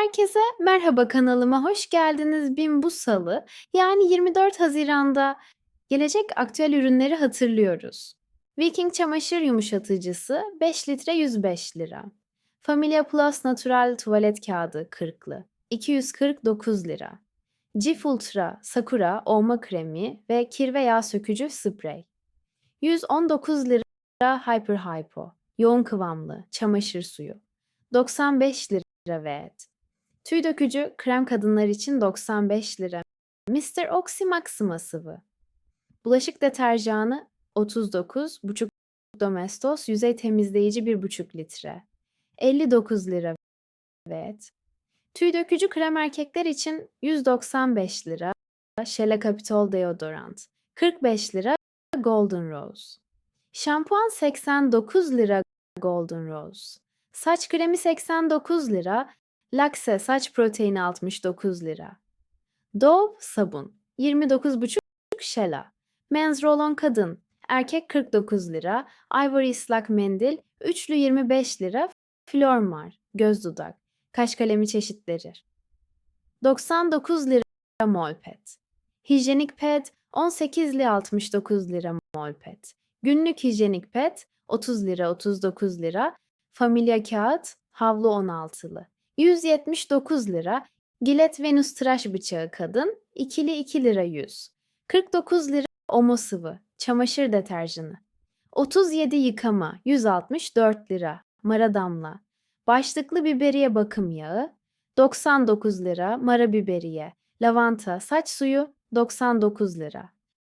Herkese merhaba kanalıma hoş geldiniz. BİM bu salı yani 24 Haziran'da gelecek aktüel ürünleri hatırlıyoruz. Viking çamaşır yumuşatıcısı 5 litre 105 lira. Familia Plus Natural tuvalet kağıdı 40'lı 249 lira. Cif Ultra Sakura olma kremi ve kir ve yağ sökücü sprey 119 lira Hyper Hypo yoğun kıvamlı çamaşır suyu 95 lira VET Tüy dökücü krem kadınlar için 95 lira. Mr. Oxy Maxima sıvı. Bulaşık deterjanı 39,5 Domestos yüzey temizleyici 1,5 litre. 59 lira evet. Tüy dökücü krem erkekler için 195 lira. Shella Capitol deodorant 45 lira Golden Rose. Şampuan 89 lira Golden Rose. Saç kremi 89 lira. Lakse saç proteini 69 lira. Dove sabun 29,5 Shella. Men's Roll-On kadın erkek 49 lira. Ivory ıslak mendil üçlü 25 lira. Flormar göz dudak kaş kalemi çeşitleri 99 lira Molpet. Hijyenik pet 18'li 69 lira Molpet. Günlük hijyenik pet 30 lira 39 lira. Familia kağıt havlu 16'lı. 179 lira. Gilet Venüs tıraş bıçağı kadın ikili 2 lira 100. 49 lira omo sıvı çamaşır deterjanı. 37 yıkama 164 lira mara damla. Başlıklı biberiye bakım yağı 99 lira mara biberiye. Lavanta saç suyu 99 lira.